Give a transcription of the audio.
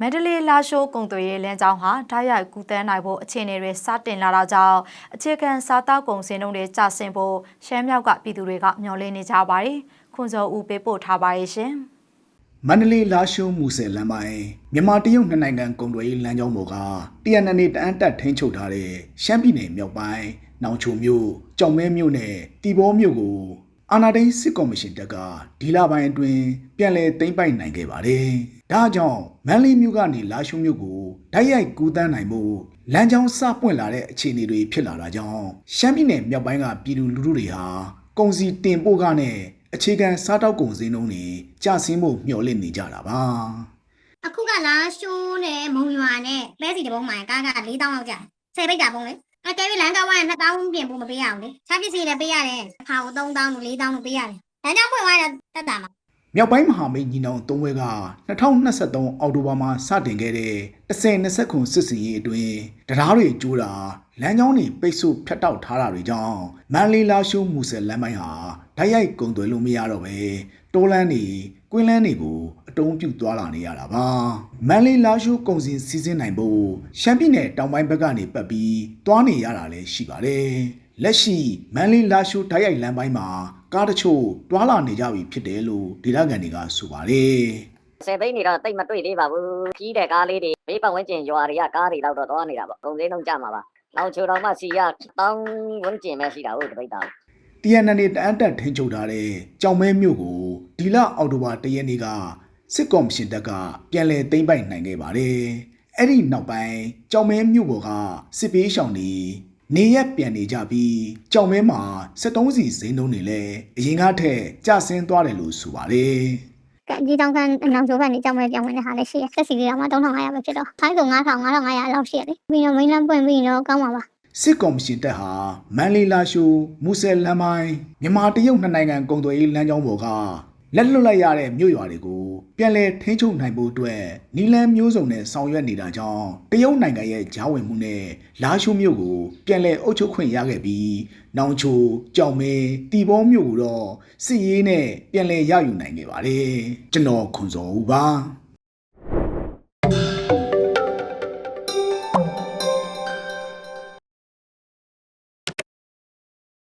မန္တလေးလာရှိုးကုန်သွယ်ရေးလမ်းကြောင်းဟာဓာတ်ရိုက်ကူးတန်းနိုင်ဖို့အခြေအနေတွေစတင်လာတာကြောင့်အခြေခံစားတောက်ကုန်စည်နှုန်းတွေကျဆင်းဖို့ရှမ်းမြောက်ကပြည်သူတွေကမျှော်လင့်နေကြပါတယ်။ခွန်စောဦးပေးပို့ထားပါရဲ့ရှင်။မန္တလေးလာရှိုးမူဆယ်လမ်းပိုင်းမြန်မာတရုတ်နှစ်နိုင်ငံကုန်သွယ်ရေးလမ်းကြောင်းပေါ်ကတရန်နေတန်းတက်ထိန်းချုပ်ထားတဲ့ရှမ်းပြည်နယ်မြောက်ပိုင်းနောင်ချိုမြို့ကြောင်မဲမြို့နဲ့တီဘောမြို့ကို အာနာဒိန်းစစ်ကော်မရှင်တပ်ကဒီလပိုင်းအတွင်းပြန်လည်သိမ်းပိုက်နိုင်ခဲ့ပါတယ်။ဒါကြောင့်မန္တလေးမြို့ကနေလာရှိုးမြို့ကိုဓာတ်ရိုက်ကူးတန်းနိုင်ဖို့လမ်းကြောင်းစပွင့်လာတဲ့အခြေအနေတွေဖြစ်လာတာကြောင့်ရှမ်းပြည်နယ်မြောက်ပိုင်းကပြည်သူလူထုတွေဟာကုန်စည်တင်ပို့ကနဲ့အခြေခံစားတောက်ကုန်စည်နှုန်းတွေကျဆင်းဖို့မျှော်လင့်နေကြတာပါအခုကလာရှိုးနဲ့မုံရွာနဲ့ပဲစီတပုံးမှကားက4000လောက်ကြာဆယ်ပိတ်တာပုံလေ အကယ်၍လမ်းကဝိုင်း2000ပြင်ဖို့မပေးရအောင်လေချားပစ္စည်းလည်းပေးရတယ်ခါကို3000လို့4000လို့ပေးရတယ်လမ်းကြောင်းဖွင့်သွားရင်တက်တာမှာမြောက်ပိုင်းမဟာမိတ်ညီနောင်သုံးဘွဲက2023အောက်တိုဘာမှာစတင်ခဲ့တဲ့10-20ခုစစ်စီရေးအတွင်းတရားတွေကျိုးတာလမ်းကြောင်းတွေပိတ်ဆို့ဖြတ်တောက်ထားတာတွေကြောင့်မန်လေးလာရှိုးမူဆယ်လမ်းပိုင်းဟာဓာတ်ရိုက်ကုန်သွယ်လို့မရတော့ပဲ တိုးလန်းတွေကွင်းလန်းတွေကိုအတုံးပြုတ်သွားလာနေရတာပါမန်လေးလာရှိုးကုန်စင်စီးဆင်းနိုင်ဖို့ရှမ်းပြည်နယ်တောင်ပိုင်းဘက်ကနေပတ်ပြီးသွားနေရတာလည်းရှိပါတယ်လက်ရှိမန်လေးလာရှိုးဓာတ်ရိုက်လမ်းပိုင်းမှာကားတချို့တွာလာနေကြပြီဖြစ်တယ်လို့ဒေသခံတွေကဆိုပါတယ်ဆယ်သိန်းနေတော့တိတ်မတွေ့သေးပါဘူးကြီးတဲ့ကားလေးတွေဘေးပတ်ဝန်းကျင်ရွာတွေကကားတွေတော့သွားနေတာပေါ့ကုန်စည်နှုန်းကြမှာပါနောက်ချိုတော်မှစီရတောင်းဝန်းကျင်ပဲရှိတာဟုတ်တပိတ်တာ တရန်နေတန်းတက်ထင်းချုပ်ထားတဲ့ကြောင်မဲမြို့ကိုဒီလအောက်တိုဘာ၁ရက်နေ့ကစစ်ကော်မရှင်တပ်ကပြန်လည်သိမ်းပိုက်နိုင်ခဲ့ပါတယ်။အဲ့ဒီနောက်ပိုင်းကြောင်မဲမြို့ပေါ်ကစစ်ပေးရှောင်တွေနေရက်ပြန်နေကြပြီးကြောင်မဲမှာ73စီဇင်းလုံးတွေလည်းအရင်ကထက်ကျဆင်းသွားတယ်လို့ဆိုပါတယ်။ကဲဒီတောင်ကန်နောက်ကျောကနေကြောင်းမဲ့ပြောင်းဝင်တဲ့ဟာလည်းရှိရဆက်စီလေးတော့မှ3500ပဲဖြစ်တော့ခိုင်းဆို9000 9500လောက်ရှိရတယ်ပြီးတော့မိန်းလမ်းပွင့်ပြီးတော့ကောင်းပါပါ စစ်ကော်မရှင်တပ်ဟာမန်လေးလာရှိုးမူဆယ်လမ်းပိုင်းမြန်မာတရုတ်နှစ်နိုင်ငံကုန်သွယ်ရေးလမ်းကြောင်းပေါ်ကလက်လွတ်လိုက်ရတဲ့မြို့ရွာတွေကိုပြန်လည်ထိန်းချုပ်နိုင်ဖို့အတွက်နီလန်းမျိုးစုံနဲ့ဆောင်ရွက်နေတာကြောင့်တရုတ်နိုင်ငံရဲ့ဂျားဝင်မှုနဲ့လာရှိုးမြို့ကိုပြန်လည်အုပ်ချုပ်ခွင့်ရခဲ့ပြီးနောင်ချိုကြောင်မဲတီဘောမြို့ကိုတော့စစ်ရေးနဲ့ပြန်လည်ရယူနိုင်ခဲ့ပါတယ်ကျွန်တော်ခွန်စောဦးပါ